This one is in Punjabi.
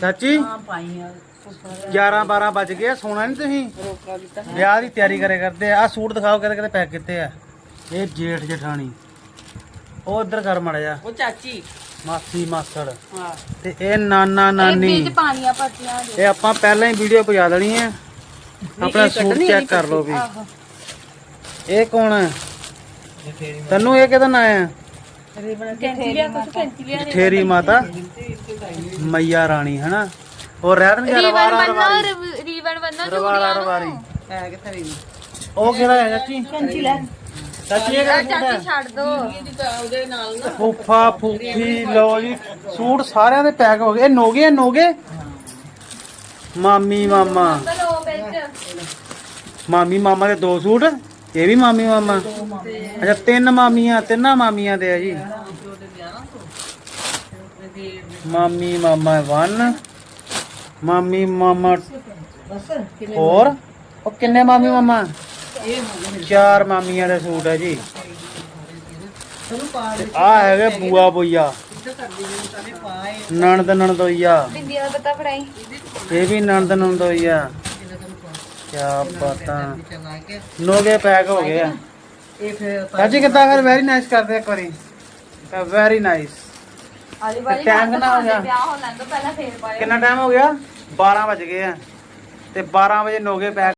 ਚਾਚੀ? ਹਾਂ ਪਾਈਆਂ 11 12 ਵੱਜ ਗਏ ਆ, ਸੋਣਾ ਨਹੀਂ ਤੁਸੀਂ? ਰੋਕਾ ਦਿੱਤਾ। ਵਿਆਹ ਦੀ ਤਿਆਰੀ ਕਰੇ ਕਰਦੇ ਆ। ਆਹ ਸੂਟ ਦਿਖਾਓ ਕਿਤੇ ਕਿਤੇ ਪੈਕ ਕੀਤੇ ਆ। ਇਹ ਜੇਠ ਜਠਾਣੀ। ਉਹ ਇੱਧਰ ਕਰ ਮੜ ਜਾ ਉਹ ਚਾਚੀ। ਮਾਸੀ ਮਾਸੜ। ਹਾਂ। ਤੇ ਇਹ ਨਾਨਾ ਨਾਨੀ। ਵਿੱਚ ਪਾਣੀਆਂ ਪੱਤੀਆਂ ਦੇ ਇਹ ਆਪਾਂ ਪਹਿਲਾਂ ਹੀ ਵੀਡੀਓ ਪਜਾ ਦੇਣੀ ਹੈ ਆਪਣਾ ਸੂਟ ਚੈੱਕ ਕਰ ਲਓ ਵੀ। ਇਹ ਕੌਣ ਹੈ ਤੈਨੂੰ ਇਹ ਕਿਹਦਾ ਨਾਂ ਹੈ ਕੈਂਚੀ ਲਿਆ ਕੁਝ ਕੈਂਚੀ ਲਿਆ ਠੇਰੀ ਮਾਤਾ। ਮਈਆ ਰਾਣੀ ਹਨਾ? ਉਹ ਰਹਿਣ ਗਿਆ ਰੀਵਨ ਰਵਾਰਾ ਬੰਨੋ ਰਵਾਰੀ ਰੀਵਨ ਬੰਨੋ ਰਵਾਰਾ ਰਵਾਰੀ ਹੈ ਕਿੱਥੇ ਰਹੀ ਉਹ ਕਿਹੜਾ ਹੈ ਚਾਚੀ? ਕੰਚੀ ਲੈ। ਚਾਚੀ ਇਹ ਕਿਹੜਾ ਸੂਟ ਹੈ? ਚਾਚੀ ਛੱਡ ਦੋ। ਇਹਦੀ ਤਾਂ ਉਹਦੇ ਨਾਲ ਨਾ। ਫੂਫਾ ਫੂਫੀ ਲਓ ਜੀ ਸੂਟ ਸਾਰਿਆਂ ਦੇ ਪੈਕ ਹੋ ਗਏ। ਇਹ ਨੋਗੇ ਆ, ਨੋਗੇ? ਮਾਮੀ ਮਾਮਾ। ਚਲੋ ਵਿੱਚ। ਮਾਮੀ ਮਾਮਾ ਦੇ ਦੋ ਸੂਟ? ਇਹ ਵੀ ਮਾਮੀ ਮਾਮਾ? ਅੱਛਾ ਤਿੰਨ ਮਾਮੀਆਂ ਤਿੰਨਾਂ ਮਾਮੀਆਂ ਦੇ ਆ ਜੀ। ਮਾਮੀ ਮਾਮਾ 1 ਮਾਮੀ ਮਾਮਾ ਹੋਰ ਉਹ ਕਿੰਨੇ ਮਾਮੀ ਮਾਮਾ? ਚਾਰ ਮਾਮੀਆਂ ਦੇ ਸੂਟ ਹੈ ਜੀ। ਆ ਹੈਗੇ ਬੂਆ ਬੋਈਆ। ਨਣਦ ਨਣਦੋਈਆ। ਬਿੰਦੀ ਦਾ ਪਤਾ ਫੜਾਈ। ਇਹ ਵੀ ਨਣਦ ਨਣਦੋਈਆ। ਕਿਆ ਬਾਤਾਂ। ਨੋਗੇ ਪੈਕ ਹੋ ਗਏ ਆ। ਇਹ ਫਿਰ ਸਾਜੀ ਕਿੱਦਾਂ ਕਰ ਵੈਰੀ ਨਾਈਸ ਕਰਦੇ ਇੱਕ ਵਾਰੀ। ਵੈਰੀ ਨਾਈਸ ਆਲੀ ਵਾਲੀ ਟਾਈਮ ਕਿੰਨਾ ਹੋ ਗਿਆ? ਵਿਆਹ ਹੋਣ ਲੱਗ ਪਹਿਲਾਂ ਫੇਰ ਪਾਏ ਕਿੰਨਾ ਟਾਈਮ ਹੋ ਗਿਆ? 12 ਵਜ ਗਏ ਆ। ਤੇ 12 ਵਜੇ ਨੋਗੇ ਪੈਕ